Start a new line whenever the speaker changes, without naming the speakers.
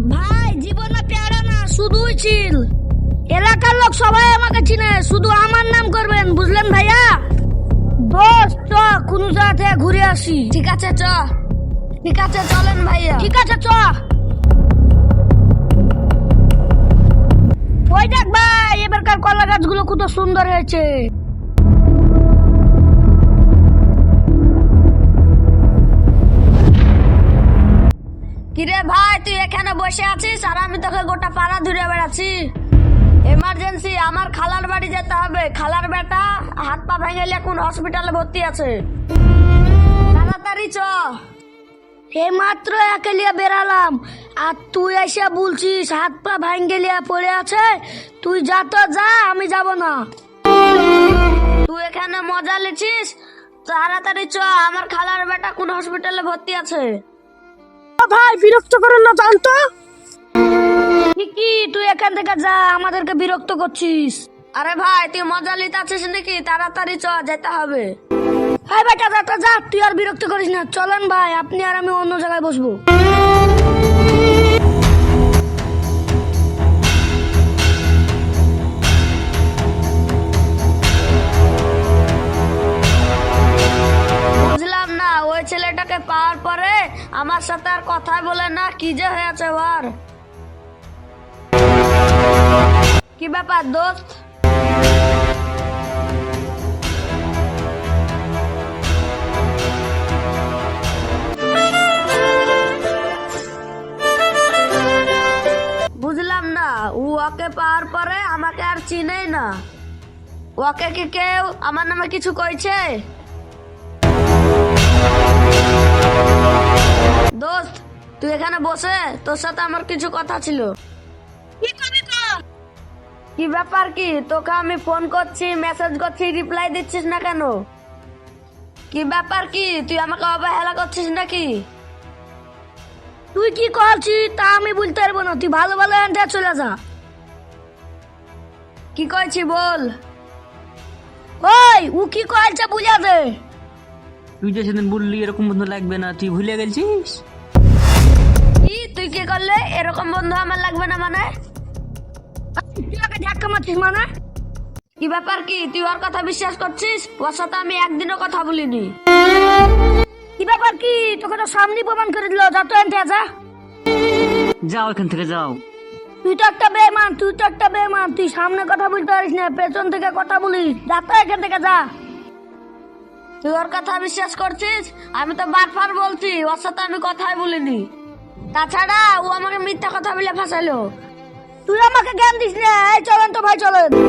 ভাই, জীবনে পেয়ারা না, শুধুই চিল। এলাকার লোক সবাই আমাকে চিনে, শুধু আমার নাম করবেন, বুঝলেন ভাইয়া? দোস্ত চ, কোন জায়গা ঘুরে আসি।
ঠিক আছে, চ। ঠিক আছে, চলেন ভাইয়া।
ঠিক আছে, চ। ওই দেখ ভাই, এবারকার কলা গাছগুলো কত সুন্দর হয়েছে।
কিরে ভাই, তুই এখানে বসে আছিস? আর আমি তোকে গোটা পাড়া ধরে বেড়াচ্ছি। এমার্জেন্সি আমার খালার বাড়ি যেতে হবে। খালার বেটা হাত পা ভেঙে এখন হসপিটালে ভর্তি আছে। তাড়াতাড়ি চ।
এই মাত্র একেলিয়া বেরালাম। আর তুই এসে বলছিস, হাত পা ভাঙ্গেলিয়া পড়ে আছে। তুই যা তো যা, আমি যাব না।
তুই এখানে মজা লিছিস তাড়াতাড়ি চ। আমার খালার বেটা কোন হসপিটালে ভর্তি আছে।
ভাই বিরক্ত করেন না জানতো কি তুই এখান থেকে যা আমাদেরকে বিরক্ত করছিস।
আরে ভাই তুই মজা লিতে আছিস নাকি? তাড়াতাড়ি চ যেতে হবে।
হ্যাঁ বেটা যা তুই আর বিরক্ত করিস না। চলেন ভাই আপনি আর আমি অন্য জায়গায় বসবো।
আমার সাথে আর কথাই বলে না, কি যে হয়েছে ওর কি ব্যাপার দোস্ত? বুঝলাম না, ও ওকে পাওয়ার পরে আমাকে আর চিনেই না। ওকে কি কেউ আমার নামে কিছু কইছে? তুই এখানে বসে তোর সাথে আমার কিছু কথা ছিল। কি ব্যাপার কি? তোকে আমি ফোন করছি মেসেজ করছি রিপ্লাই দিচ্ছিস না কেন? কি ব্যাপার কি? তুই আমাকে অবহেলা করছিস নাকি?
তুই কি করছিস তা আমি বলতে পারব না। তুই ভালো ভালো এনতে চলে যা।
কি কইছি বল?
ওই ও কি করছে বুঝা দে।
তুই যে সেদিন বললি এরকম বন্ধু লাগবে না তুই ভুলে গেছিস?
কি তুই কি করলে? এরকম বন্ধু আমার লাগবে না মানে?
তুই ওকে ধাক্কা মারছিস মানে
কি ব্যাপার কি? তুই ওর কথা বিশ্বাস করছিস? ওর সাথে আমি একদিনও কথা বলিনি।
কি ব্যাপার কি? তোকে তো সামনে প্রমাণ করে দিল। যত এনতে যা
যাও এখান থেকে যাও।
তুই তো একটা বেমান তুই তো একটা বেমান তুই সামনে কথা বলতে পারিস না পেছন থেকে কথা বলিস। যা তো এখান থেকে যা।
তুই ওর কথা বিশ্বাস করছিস? আমি তো বারবার বলছি ওর সাথে আমি কথাই বলিনি। তাছাড়া ও আমাকে মিথ্যা কথা বলে ফাঁসালো।
তুই আমাকে জ্ঞান দিস না। এই চলেন তো ভাই, চলেন।